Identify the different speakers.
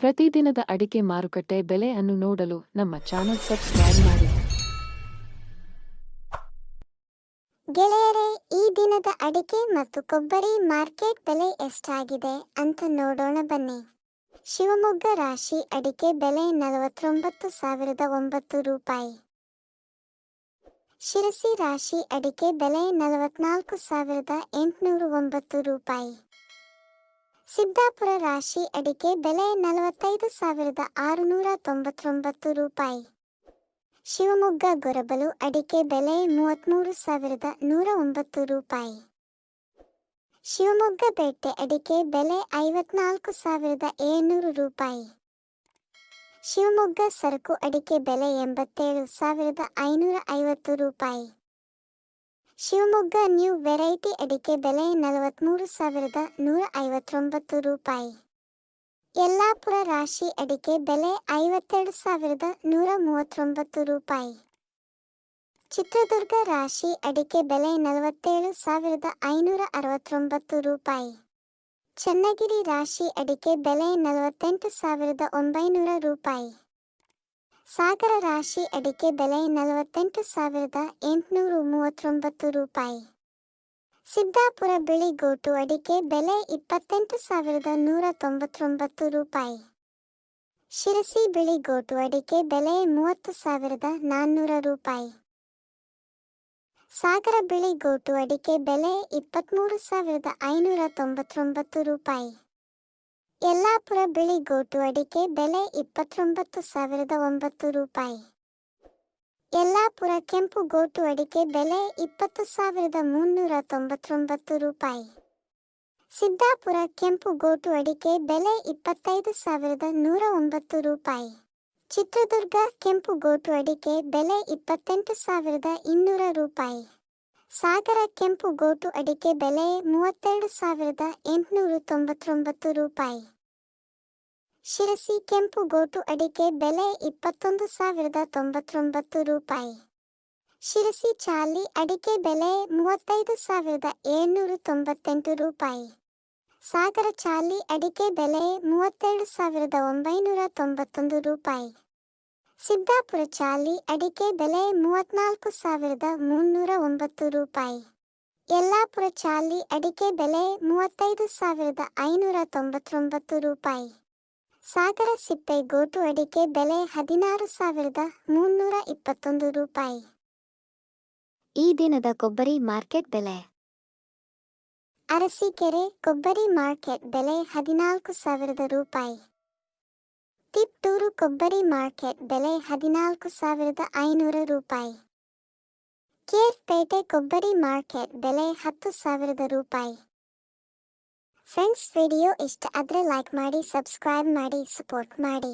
Speaker 1: ಪ್ರತಿದಿನದ ಅಡಿಕೆ ಮಾರುಕಟ್ಟೆ ಬೆಲೆ ಅನ್ನು ನೋಡಲು ನಮ್ಮ ಚಾನೆಲ್ ಸಬ್ಸ್ಕ್ರೈಬ್ ಮಾಡಿ.
Speaker 2: ಗೆಳೆಯರೇ, ಈ ದಿನದ ಅಡಿಕೆ ಮತ್ತು ಕೊಬ್ಬರಿ ಮಾರ್ಕೆಟ್ ಬೆಲೆ ಎಷ್ಟಾಗಿದೆ ಅಂತ ನೋಡೋಣ ಬನ್ನಿ. ಶಿವಮೊಗ್ಗ ರಾಶಿ ಅಡಿಕೆ ಬೆಲೆ ನಲವತ್ತೊಂಬತ್ತು ಸಾವಿರದ ಒಂಬತ್ತು ರೂಪಾಯಿ. ಶಿರಸಿ ರಾಶಿ ಅಡಿಕೆ ಬೆಲೆ ನಲವತ್ನಾಲ್ಕು ಸಾವಿರದ ಎಂಟುನೂರು ಒಂಬತ್ತು ರೂಪಾಯಿ. ಸಿದ್ದಾಪುರ ರಾಶಿ ಅಡಿಕೆ ಬೆಲೆ ನಲವತ್ತೈದು ಸಾವಿರದ ಆರುನೂರ ತೊಂಬತ್ತೊಂಬತ್ತು ರೂಪಾಯಿ. ಶಿವಮೊಗ್ಗ ಗೊರಬಲು ಅಡಿಕೆ ಬೆಲೆ ಮೂವತ್ತ್ಮೂರು ಸಾವಿರದ ನೂರ ಒಂಬತ್ತು ರೂಪಾಯಿ. ಶಿವಮೊಗ್ಗ ಪೇಟೆ ಅಡಿಕೆ ಬೆಲೆ ಐವತ್ನಾಲ್ಕು ಸಾವಿರದ ಏಳ್ನೂರು ರೂಪಾಯಿ. ಶಿವಮೊಗ್ಗ ಸರಕು ಅಡಿಕೆ ಬೆಲೆ ಎಂಬತ್ತೇಳು ಸಾವಿರದ ಐನೂರ ಐವತ್ತು ರೂಪಾಯಿ. ಶಿವಮೊಗ್ಗ ನ್ಯೂ ವೆರೈಟಿ ಅಡಿಕೆ ಬೆಲೆ ನಲವತ್ತ್ಮೂರು ಸಾವಿರದ ನೂರ ಐವತ್ತೊಂಬತ್ತು ರೂಪಾಯಿ. ಯಲ್ಲಾಪುರ ರಾಶಿ ಅಡಿಕೆ ಬೆಲೆ ಐವತ್ತೆರಡು ಸಾವಿರದ ನೂರ ಮೂವತ್ತೊಂಬತ್ತು ರೂಪಾಯಿ. ಚಿತ್ರದುರ್ಗ ರಾಶಿ ಅಡಿಕೆ ಬೆಲೆ ನಲವತ್ತೇಳು ಸಾವಿರದ ಐನೂರ ಅರವತ್ತೊಂಬತ್ತು ರೂಪಾಯಿ. ಚನ್ನಗಿರಿ ರಾಶಿ ಅಡಿಕೆ ಬೆಲೆ ನಲವತ್ತೆಂಟು ಸಾವಿರದ ಒಂಬೈನೂರ ರೂಪಾಯಿ. ಸಾಗರ ರಾಶಿ ಅಡಿಕೆ ಬೆಲೆ ನಲವತ್ತೆಂಟು ಸಾವಿರದ ಎಂಟುನೂರು ಮೂವತ್ತೊಂಬತ್ತು ರೂಪಾಯಿ. ಸಿದ್ದಾಪುರ ಬಿಳಿಗೋಟು ಅಡಿಕೆ ಬೆಲೆ ಇಪ್ಪತ್ತೆಂಟು ಸಾವಿರದ ನೂರ ತೊಂಬತ್ತೊಂಬತ್ತು ರೂಪಾಯಿ. ಶಿರಸಿ ಬಿಳಿಗೋಟು ಅಡಿಕೆ ಬೆಲೆ ಮೂವತ್ತು ಸಾವಿರದ ನಾನ್ನೂರ ರೂಪಾಯಿ. ಸಾಗರ ಬಿಳಿಗೋಟು ಅಡಿಕೆ ಬೆಲೆ ಇಪ್ಪತ್ತ್ಮೂರು ಸಾವಿರದ ಐನೂರ ತೊಂಬತ್ತೊಂಬತ್ತು ರೂಪಾಯಿ. ಯಲ್ಲಾಪುರ ಬಿಳಿ ಗೋಟು ಅಡಿಕೆ ಬೆಲೆ ಇಪ್ಪತ್ತೊಂಬತ್ತು ಸಾವಿರದ ಒಂಬತ್ತು ರೂಪಾಯಿ. ಯಲ್ಲಾಪುರ ಕೆಂಪು ಗೋಟು ಅಡಿಕೆ ಬೆಲೆ ಇಪ್ಪತ್ತು ಸಾವಿರದ ಮುನ್ನೂರ ತೊಂಬತ್ತೊಂಬತ್ತು ರೂಪಾಯಿ. ಸಿದ್ದಾಪುರ ಕೆಂಪು ಗೋಟು ಅಡಿಕೆ ಬೆಲೆ ಇಪ್ಪತ್ತೈದು ಸಾವಿರದ ನೂರ ಒಂಬತ್ತು ರೂಪಾಯಿ. ಚಿತ್ರದುರ್ಗ ಕೆಂಪು ಗೋಟು ಅಡಿಕೆ ಬೆಲೆ ಇಪ್ಪತ್ತೆಂಟು ಸಾವಿರದ ಇನ್ನೂರ ರೂಪಾಯಿ. ಸಾಗರ ಕೆಂಪು ಗೋಟು ಅಡಿಕೆ ಬೆಲೆ ಮೂವತ್ತೆರಡು ಸಾವಿರದ ಎಂಟುನೂರ ತೊಂಬತ್ತೊಂಬತ್ತು ರೂಪಾಯಿ. ಶಿರಸಿ ಕೆಂಪು ಗೋಟು ಅಡಿಕೆ ಬೆಲೆ ಇಪ್ಪತ್ತೊಂದು ಸಾವಿರದ ತೊಂಬತ್ತೊಂಬತ್ತು ರೂಪಾಯಿ. ಶಿರಸಿ ಚಾಲಿ ಅಡಿಕೆ ಬೆಲೆ ಮೂವತ್ತೈದು ಸಾವಿರದ ಏಳ್ನೂರ ತೊಂಬತ್ತೆಂಟು ರೂಪಾಯಿ. ಸಾಗರ ಚಾಲಿ ಅಡಿಕೆ ಬೆಲೆ ಮೂವತ್ತೆರಡು ಸಾವಿರದ ಒಂಬೈನೂರ ತೊಂಬತ್ತೊಂದು ರೂಪಾಯಿ. ಸಿದ್ದಾಪುರ ಚಾಲಿ ಅಡಿಕೆ ಬೆಲೆ ಮೂವತ್ನಾಲ್ಕು ಸಾವಿರದ ಮುನ್ನೂರ ಒಂಬತ್ತು ರೂಪಾಯಿ. ಯಲ್ಲಾಪುರ ಚಾಲಿ ಅಡಿಕೆ ಬೆಲೆ ಮೂವತ್ತೈದು ಸಾವಿರದ ಐನೂರ ತೊಂಬತ್ತೊಂಬತ್ತು ರೂಪಾಯಿ. ಸಾಗರ ಸಿಪ್ಪೆ ಗೋಟು ಅಡಿಕೆ ಬೆಲೆ ಹದಿನಾರು ಸಾವಿರದ ಮುನ್ನೂರ ಇಪ್ಪತ್ತೊಂದು ರೂಪಾಯಿ. ಈ ದಿನದ ಕೊಬ್ಬರಿ ಮಾರ್ಕೆಟ್ ಬೆಲೆ. ಅರಸೀಕೆರೆ ಕೊಬ್ಬರಿ ಮಾರ್ಕೆಟ್ ಬೆಲೆ ಹದಿನಾಲ್ಕು ಸಾವಿರದ ರೂಪಾಯಿ. ತಿಪ್ಟೂರು ಕೊಬ್ಬರಿ ಮಾರ್ಕೆಟ್ ಬೆಲೆ ಹದಿನಾಲ್ಕು ಸಾವಿರದ ಐನೂರು ರೂಪಾಯಿ. ಕೇರ್ಪೇಟೆ ಕೊಬ್ಬರಿ ಮಾರ್ಕೆಟ್ ಬೆಲೆ ಹತ್ತು ಸಾವಿರದ ರೂಪಾಯಿ. ಫ್ರೆಂಡ್ಸ್, ವಿಡಿಯೋ ಇಷ್ಟ ಆದರೆ ಲೈಕ್ ಮಾಡಿ, ಸಬ್ಸ್ಕ್ರೈಬ್ ಮಾಡಿ, ಸಪೋರ್ಟ್ ಮಾಡಿ.